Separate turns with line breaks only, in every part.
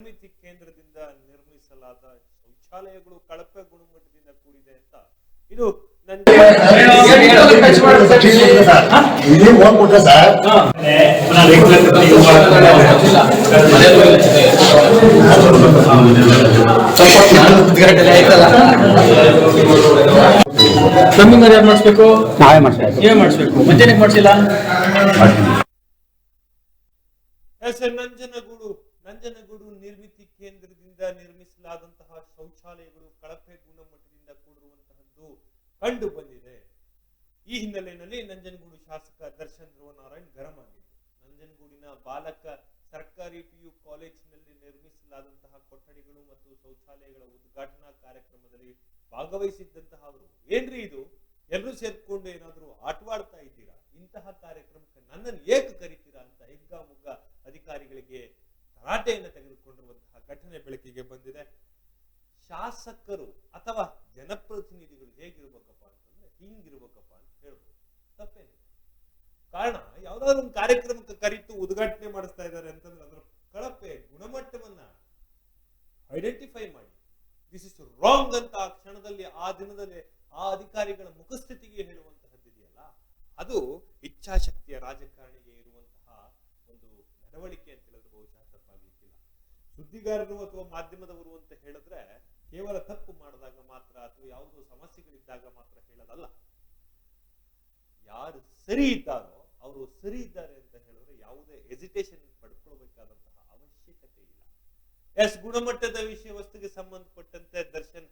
ತರಬೇತಿ ಕೇಂದ್ರದಿಂದ ನಿರ್ಮಿಸಲಾದ ಶೌಚಾಲಯಗಳು ಕಳಪೆ ಗುಣಮಟ್ಟದಿಂದ ಕೂಡಿದೆ ಅಂತ ಇದು
ಮಾಡಿಸ್ಬೇಕು
ನಾವೇ ಮಾಡ್ತಾ
ಏನ್ ಮಾಡಿಸ್ಬೇಕು ಮಧ್ಯಾಹ್ನಕ್ಕೆ ಮಾಡಿಸಿಲ್ಲ
ಎಸ್ ನಂಜನಗೂಡು ನಂಜನಗೂಡು ನಿರ್ಮಿತಿ ಕೇಂದ್ರದಿಂದ ನಿರ್ಮಿಸಲಾದಂತಹ ಶೌಚಾಲಯಗಳು ಕಳಪೆ ಗುಣಮಟ್ಟದಿಂದ ಕೂಡಿರುವಂತಹದ್ದು ಕಂಡು ಬಂದಿದೆ. ಈ ಹಿನ್ನೆಲೆಯಲ್ಲಿ ನಂಜನಗೂಡು ಶಾಸಕ ದರ್ಶನ್ ಧ್ರುವನಾರಾಯಣ್ ಗರಂ ಆಗಿದ್ದು ನಂಜನಗೂಡಿನ ಬಾಲಕ ಸರ್ಕಾರಿ ಪಿಯು ಕಾಲೇಜಿನಲ್ಲಿ ನಿರ್ಮಿಸಲಾದಂತಹ ಕೊಠಡಿಗಳು ಮತ್ತು ಶೌಚಾಲಯಗಳ ಉದ್ಘಾಟನಾ ಕಾರ್ಯಕ್ರಮದಲ್ಲಿ ಭಾಗವಹಿಸಿದ್ದಂತಹ ಅವರು, ಏನ್ರಿ ಇದು? ಎಲ್ಲರೂ ಸೇರ್ಕೊಂಡು ಏನಾದರೂ ಆಟವಾಡ್ತಾ ಇದ್ದೀರಾ? ಇಂತಹ ಕಾರ್ಯಕ್ರಮಕ್ಕೆ ನನ್ನನ್ನು ಏಕೆ ಕರಿತೀರಾ? ಅಂತ ಹಿಗ್ಗಾಮುಗ್ಗ ಅಧಿಕಾರಿಗಳಿಗೆ ತರಾಟೆಯನ್ನು ತೆಗೆದುಕೊಂಡಿರುವಂತಹ ಘಟನೆ ಬೆಳಕಿಗೆ ಬಂದಿದೆ. ಶಾಸಕರು ಅಥವಾ ಜನಪ್ರತಿನಿಧಿಗಳು ಹೇಗಿರ್ಬೇಕಪ್ಪ ಅಂತಂದ್ರೆ ಹಿಂಗಿರ್ಬೇಕಪ್ಪ ಅಂತ ಹೇಳ್ಬೋದು. ತಪ್ಪೇನಿದೆ ಕಾರಣ ಯಾವ್ದಾದ್ರು ಒಂದು ಕಾರ್ಯಕ್ರಮಕ್ಕೆ ಕರಿತು ಉದ್ಘಾಟನೆ ಮಾಡಿಸ್ತಾ ಇದ್ದಾರೆ ಅಂತಂದ್ರೆ ಅದರ ಕಳಪೆ, ಗುಣಮಟ್ಟವನ್ನ ಐಡೆಂಟಿಫೈ ಮಾಡಿ. ದಿಸ್ ಇಸ್ ರಾಂಗ್ ಅಂತ ಆ ಕ್ಷಣದಲ್ಲಿ, ಆ ದಿನದಲ್ಲಿ ಆ ಅಧಿಕಾರಿಗಳ ಮುಖಸ್ಥಿತಿಗೆ ಹೇಳುವಂತಹದ್ದಿದೆಯಲ್ಲ ಅದು ಇಚ್ಛಾಶಕ್ತಿಯ ರಾಜಕಾರಣಿಗೆ ಇರುವಂತಹ ಒಂದು ನಡವಳಿಕೆ ಅಂತ ಹೇಳಿದ್ರೆ ಬಹುಶಃ ತಪ್ಪಾಗ್ಲಿಕ್ಕಿಲ್ಲ ಸುದ್ದಿಗಾರರು ಅಥವಾ ಮಾಧ್ಯಮದವರು ಅಂತ ಹೇಳಿದ್ರೆ ಕೇವಲ ತಪ್ಪು ಮಾಡಿದಾಗ ಮಾತ್ರ ಅಥವಾ ಯಾವುದೋ ಸಮಸ್ಯೆಗಳಿದ್ದಾಗ ಮಾತ್ರ ಹೇಳೋದಲ್ಲ. ಯಾರು ಸರಿ ಇದ್ದಾರೋ ಅವರು ಸರಿ ಇದ್ದಾರೆ ಅಂತ ಹೇಳಿದ್ರೆ ಯಾವುದೇ ಎಜಿಟೇಷನ್ ಪಡ್ಕೊಳ್ಬೇಕಾದಂತಹ ಅವಶ್ಯಕತೆ ಇಲ್ಲ. ಎಸ್, ಗುಣಮಟ್ಟದ ವಿಷಯ ವಸ್ತುಗೆ ಸಂಬಂಧಪಟ್ಟಂತೆ ದರ್ಶನ್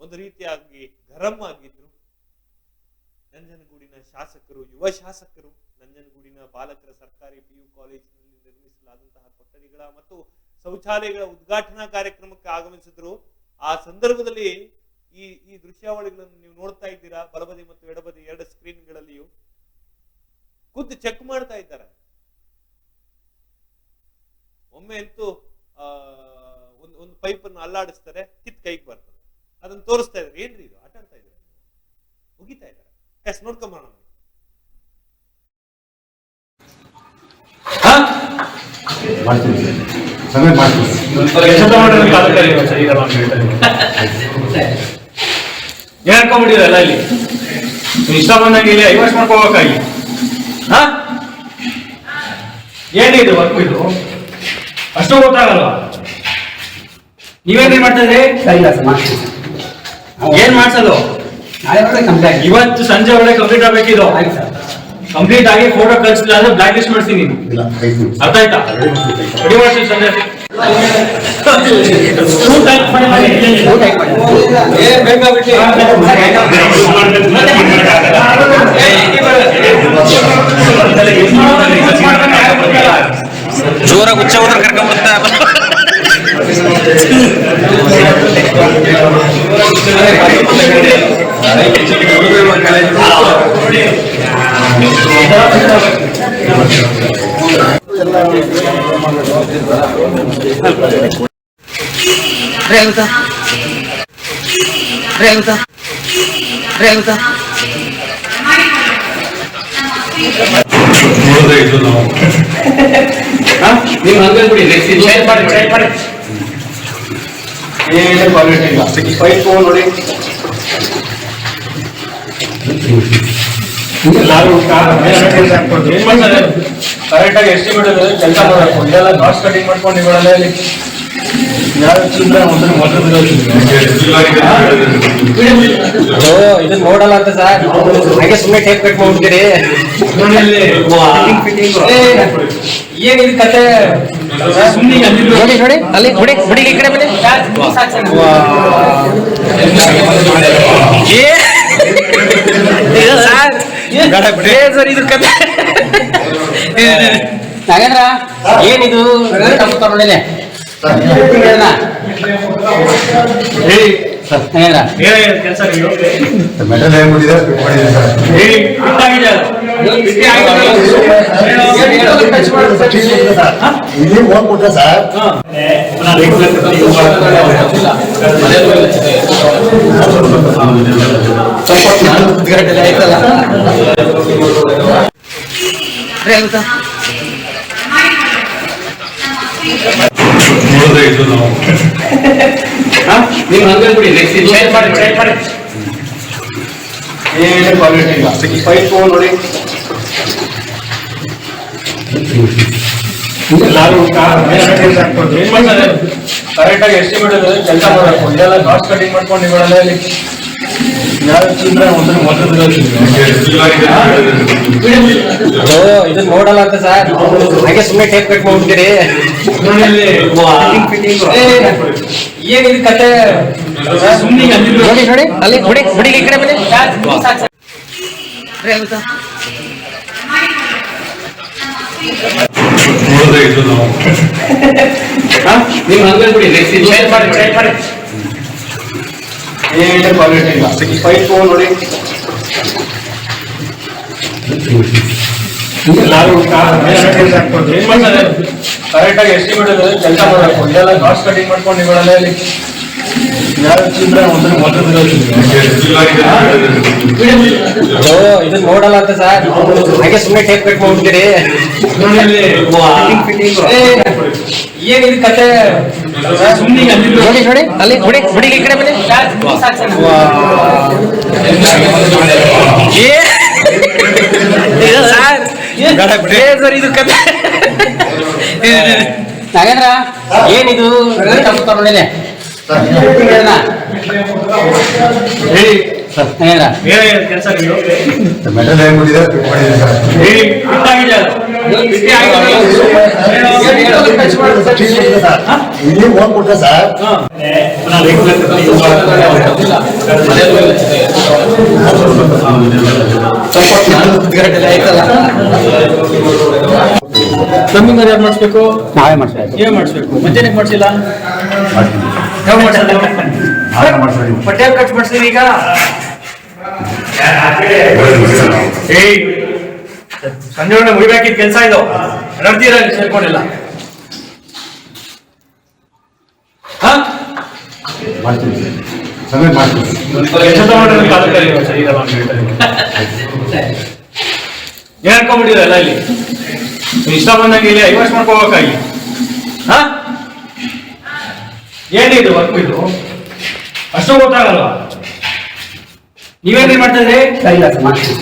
ಒಂದು ರೀತಿಯಾಗಿ ಗರಂ ಆಗಿದ್ರು. ನಂಜನಗೂಡಿನ ಶಾಸಕರು, ಯುವ ಶಾಸಕರು, ನಂಜನಗೂಡಿನ ಬಾಲಕರ ಸರ್ಕಾರಿ ಪಿಯು ಕಾಲೇಜಿನಲ್ಲಿ ನಿರ್ಮಿಸಲಾದಂತಹ ಕೊಠಡಿಗಳ ಮತ್ತು ಶೌಚಾಲಯಗಳ ಉದ್ಘಾಟನಾ ಕಾರ್ಯಕ್ರಮಕ್ಕೆ ಆಗಮಿಸಿದ್ರು. ಆ ಸಂದರ್ಭದಲ್ಲಿ ಈ ಈ ದೃಶ್ಯಾವಳಿಗಳನ್ನು ನೀವು ನೋಡ್ತಾ ಇದ್ದೀರಾ? ಬಲಬದಿ ಮತ್ತು ಎಡಬದಿ ಎರಡು ಸ್ಕ್ರೀನ್ಗಳಲ್ಲಿಯೂ. ಖುದ್ದು ಚೆಕ್ ಮಾಡ್ತಾ ಇದ್ದಾರೆ. ಒಮ್ಮೆ ಅಂತೂ ಒಂದು ಒಂದು ಪೈಪ್ ಅನ್ನು ಅಲ್ಲಾಡಿಸ್ತಾರೆ, ಕಿತ್ ಕೈಗೆ ಬರ್ತದೆ. ಅದನ್ನ ತೋರಿಸ್ತಾ ಇದ್ದಾರೆ. ಏನ್ರಿ ಇದು? ಆಟಾಡ್ತಾ ಇದ್ದಾರೆ ಮುಗಿತಾ ಇದ್ದಾರೆ. ಎಸ್ ನೋಡ್ಕೊಂಬರೋಣ. ಬನ್ನಿ.
ಸರ್ ಸಮಯ ಮಾಡ್ತೀವಿ
ಏನ್ ಅನ್ಕೊಂಡ್ಬಿಟ್ಟಿರಲ್ಲ ಇಲ್ಲಿ ಇಷ್ಟ ಬಂದಂಗೆ ಇಲ್ಲಿ ಐವರ್ಸ್ ಮಾಡ್ಕೋಬೇಕಾಗಿ ಹಾ? ಏನಿದು ವರ್ಕ್ ಇದು? ಅಷ್ಟು ಗೊತ್ತಾಗಲ್ವಾ? ನೀವೇನ್ ಮಾಡ್ತಾ ಇದ್ರಿ?
ಇಲ್ಲ ಸರ್ ಮಾಡ್ತೀವಿ
ಏನ್ ಮಾಡ್ಸೋದು? ಇವತ್ತು ಸಂಜೆ ಒಳಗೆ ಕಂಪ್ಲೀಟ್ ಆಗ್ಬೇಕಿದು.
ಆಯ್ತು ಸರ್.
ಕಂಪ್ಲೀಟ್ ಆಗಿ ಫೋಟೋ ಕಳಿಸಿಲ್ಲ ಅಂದ್ರೆ ಬ್ಲಾಕ್ ಲಿಸ್ಟ್ ಮಾಡ್ತೀನಿ ನೀನು ಅರ್ಥ ಆಯ್ತಾ ರೆಡಿ ಮಾಡ್ತೀನಿ ಬೇಕಾಗ್ಬಿಟ್ಟು
ಜೋರಾಗಿ ಉಚ್ಚ ಹೋದ್ರೆ ಕರ್ಕೊಂಡ್ಬರ್ತಾ
ರೇಗುತ್ತಾ ರೇಗುತ್ತಾ ರೇಗುತ್ತಾ
ನೀವು ಹಂಗೆ ಬಿಡಿ ನೆಕ್ಸ್ಟ್ ಶೇರ್ ಮಾಡಿ ಶೇರ್ ಮಾಡಿ ಏನು ಕ್ವಾಲಿಟಿ ಇಲ್ಲ. ಪೈಪ್ ನೋಡಿ. ಎಲ್ಲರೂ ಕರೆಕ್ಟಾಗಿ ಮಾಡ್ತಾರೆ? ಕರೆಕ್ಟ್ ಆಗಿ ಎಸ್ಟಿಮೇಟ್ ಕೆಲಸ ಮಾಡಬೇಕು ಇದೆಲ್ಲ ಕಾಸ್ಟ್ ಕಟಿಂಗ್ ಮಾಡ್ಕೊಂಡು ಇವುಗಳೆಲ್ಲ ಇಲ್ಲಿ. ಯಾರು ಚಿಲ್ಲರೆ ಮೊದಲು ಮೊದಲು
ಇದನ್ನ ನೋಡಲ್ಲ ಅಂತ ಸರ್. ಹಾಗೆ ಸುಮ್ಮನೆ ಟೇಪ್ ಕಟ್ ಮಾಡ್ಬಿಡ್ತೀರಿ
ಏನ್ ಇದು ಕತೆ? ಸುಮ್ಮನೆ
ನೋಡಿ ನೋಡಿ ಅಲ್ಲಿ ಬಿಡಿ ಬಿಡಿ ಈ ಕಡೆ ಬನ್ನಿ. ನಾಗೇಂದ್ರ ಏನಿದು? ನೋಡಿಲ್ಲ ನಾಗೇಂದ್ರ.
ಕೆಲಸ
ಇಲ್ಲಿ ನೋಡಿದ್ರೆ ಇದು ನಾವು
ಹಂಗೆ ನೆಕ್ಸ್ಟ್ ಚೇಂಜ್ ಮಾಡಿ ಚೇಂಜ್ ಮಾಡಿ ಏನು ಕ್ವಾಲಿಟಿ ಇಲ್ಲ ನೋಡಿ ಎಲ್ಲರೂ ಏನ್ ಮಾಡ್ತಾರೆ ಕರೆಕ್ಟ್ ಆಗಿ ಎಸ್ಟಿಮೇಟ್ ಕೆಲಸ ಮಾಡಬೇಕು ಇದೆಲ್ಲ ಕಾಸ್ಟ್ ಕಟಿಂಗ್ ಮಾಡ್ಕೊಂಡು
ಓ ಇದನ್ನ ನೋಡಲ್ಲ ಅಂತ ಸರ್ ಹಾಗೆ ಸುಮ್ಮನೆ ಟೇಪ್ ಕಟ್ ಮಾಡ್ಬಿಡ್ತೀರಿ ಇದು ಕತೆ ನೋಡಿ ನೋಡಿ ಅಲ್ಲಿ ಬಿಡಿ ಬಿಡಿ ಈ ಕಡೆ
ನೋಡಿದ್ರೆ ಇದು ನಾವು
ನೀವು ಹಂಗೆ ಬಿಡಿ ನೆಕ್ಸ್ಟ್ ಚೇಂಜ್ ಮಾಡಿ ಚೇಂಜ್ ಮಾಡಿ ಏನು ಕ್ವಾಲಿಟಿ ಇಲ್ಲ ಪೈಪ್ ನೋಡಿ ಎಲ್ಲರೂ ಏನ್ ಮಾಡ್ತಾರೆ ಕರೆಕ್ಟ್ ಆಗಿ ಎಸ್ಟಿಮೇಟ್ ಕೆಲಸ ಮಾಡಬೇಕು ಇದೆಲ್ಲ ಕಾಸ್ಟ್ ಕಟಿಂಗ್ ಮಾಡ್ಕೊಂಡು ನೀವೆಲ್ಲ
ಇದನ್ನ ನೋಡಲ್ಲ ಅಂತ ಸರ್ ಹಾಗೆ ಸುಮ್ಮನೆ ಟೇಪ್ ಕಟ್ ಮಾಡ್ಬಿಡ್ತೀರಿ ಇದು ಕತೆ ನೋಡಿ ನೋಡಿ ಅಲ್ಲಿ ಬಿಡಿ ಬಿಡಿ ಈ ಕಡೆ ಬನ್ನಿ ಏ ಸರ್ ಇದು ಕತೆ ನಾಗೇಂದ್ರ ಏನಿದು ನೋಡಿದೆ
ಮೆಟಲ್
ಆಗಿದೆ.
ಇಲ್ಲಿ ಕೊಟ್ರೆ ಸರ್.
ಪ್ಲಂಬಿಂಗ್ ಯಾರು ಮಾಡಿಸ್ಬೇಕು?
ನಾವೇ ಮಾಡಿಸ್ಬೇಕು.
ಏನ್ ಮಾಡಿಸ್ಬೇಕು. ಮಧ್ಯಾಹ್ನಕ್ಕೆ ಮಾಡಿಸಿಲ್ಲ. ಬಟ್ಟೆ ಕಟ್ ಮಾಡಿಸಿದ್ರಿ ಈಗ? ಏಯ್ ಸಂಜೆ ಒಳಗೆ ಮುಗಿಬೇಕಿದ್ ಕೆಲಸ ಇದು. ನಡ್ದಿರ ಸೇರ್ಕೊಂಡಿಲ್ಲ.
ಮಾಡ್ತೀನಿ. ಸಮೇತ ಮಾಡ್ತೀನಿ.
ಏನ್ ಅನ್ಕೊಂಡ್ಬಿಟ್ಟಿರಲ್ಲ ಇಲ್ಲಿ? ಇಷ್ಟ ಬಂದಂಗೆ ಇಲ್ಲಿ ಐವತ್ತು ಮಾಡ್ಕೋಬೇಕಾಗಿ. ಹಾ? ಏನಿದು ವರ್ಕ್ ಇದು ಅಷ್ಟು ಗೊತ್ತಾಗಲ್ಲ ನೀವೇನ್ ಮಾಡ್ತಾ ಇದ್ರಿ?
ಸರಿ ಸರ್ ಮಾಡ್ತೀನಿ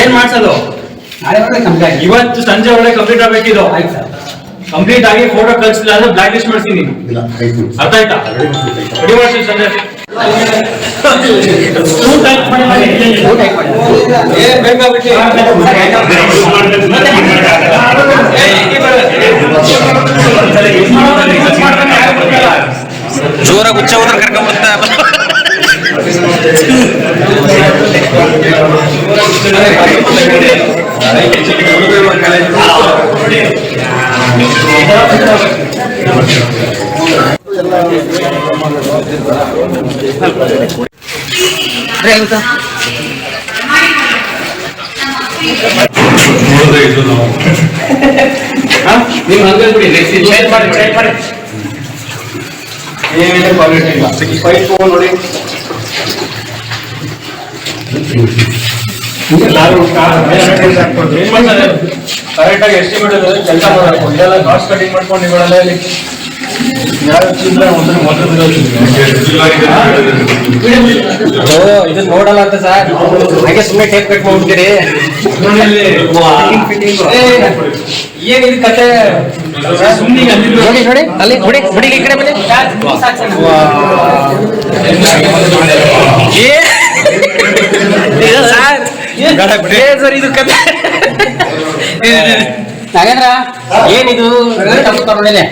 ಏನ್ ಮಾಡ್ಸೋದು?
ನಾಳೆ ಒಳಗೆ ಕಂಪ್ಲೀಟ್
ಇವತ್ತು ಸಂಜೆ ಒಳಗೆ ಕಂಪ್ಲೀಟ್ ಆಗ್ಬೇಕಿದು.
ಆಯ್ತು ಸರ್.
ಕಂಪ್ಲೀಟ್ ಆಗಿ ಫೋಟೋ ಕಳಿಸಿಲ್ಲ ಅಂದ್ರೆ ಬ್ಲಾಕ್ ಲಿಸ್ಟ್ ಮಾಡ್ತೀನಿ
ಇಲ್ಲ ಆಯ್ತು
ಅರ್ಥ ಆಯ್ತಾ? ರೆಡಿ ಮಾಡ್ಸಿ ಸಂಜೆ. ಊಟ ಮಾಡಿ ಮಾಡಿ. ಏ, ಬೇಕಾಗ್ಬಿಟ್ಟು.
ಜೋರಾಗಿ ಉಚ್ಚ ಹೋದ್ರೆ ಕರ್ಕೊಂಬರ್ತಾ
ನೋಡಿದ್ರೆ ಇದು ನಾವು
ಹಾ? ನೀವು ಹಂಗೆ ಬಿಡಿ ನೆಕ್ಸ್ಟ್ ಚೇಂಜ್ ಮಾಡಿ ಚೇಂಜ್ ಮಾಡಿ ಏನು ಕ್ವಾಲಿಟಿ ಇಲ್ಲ. ಪೈಪ್ ನೋಡಿ ಎಲ್ಲರೂ ಏನ್ ಮಾಡ್ತಾರೆ ಕರೆಕ್ಟ್ ಆಗಿ ಎಸ್ಟಿಮೇಟ್ ಕೆಲಸ ಮಾಡಬೇಕು ಇದೆಲ್ಲ ಕಾಸ್ಟ್ ಕಟಿಂಗ್ ಮಾಡ್ಕೊಂಡು ನೀವೆಲ್ಲ
ಇದನ್ನ ನೋಡಲ್ಲ ಅಂತ ಸರ್. ಹಾಗೆ ಸುಮ್ಮನೆ ಟೇಪ್ ಕಟ್ ಮಾಡ್ಬಿಡ್ತೀರಿ ಇದು ಕತೆ? ನೋಡಿ ನೋಡಿ ಅಲ್ಲಿ ಬಿಡಿ ಬಿಡಿ ಈ ಕಡೆ ಬನ್ನಿ. ಸರ್ ಇದು ಕತೆ. ನಾಗೇಂದ್ರ ಏನಿದು? ನೋಡಿದೆ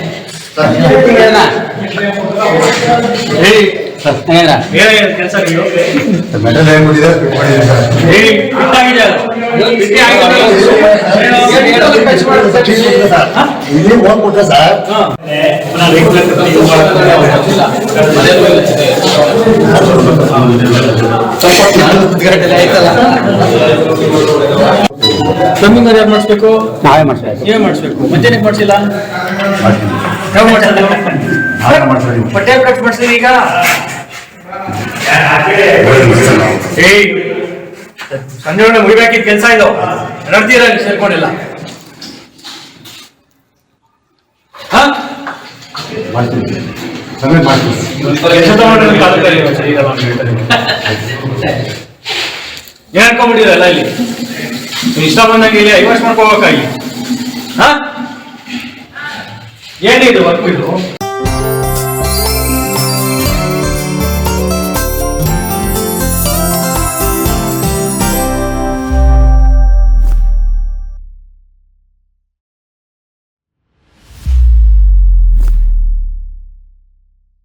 ಇಲ್ಲಿ ಕೊಟ್ರೆ ಸರ್
ಯಾರು ಮಾಡಿಸ್ಬೇಕು?
ನಾವೇ ಮಾಡಿಸ್ಬೇಕು.
ಏನ್ ಮಾಡಿಸ್ಬೇಕು. ಮಧ್ಯಾಹ್ನಕ್ಕೆ ಮಾಡಿಸಿಲ್ಲ? ಬಟ್ಟೆ ಕಟ್ ಮಾಡಿಸಿದ್ರಿ ಈಗ? ಸಂಜೆ ಒಳಗೆ ಮುಗಿಬೇಕಿದ್ ಕೆಲಸ ಇದು. ನಡ್ತೀರ ಸೇರ್ಕೊಂಡಿಲ್ಲ. ಏನ್ ಅನ್ಕೊಂಡ್ಬಿಟ್ಟಿರಲ್ಲ ಇಲ್ಲಿ? ಇಷ್ಟ ಬಂದಂಗೆ ಇಲ್ಲಿ ಐವತ್ತು ಮಾಡ್ಕೋಬೇಕಾಗಿ. ಹಾ? ಏನಿದು ವರ್ಕ್ ಇದು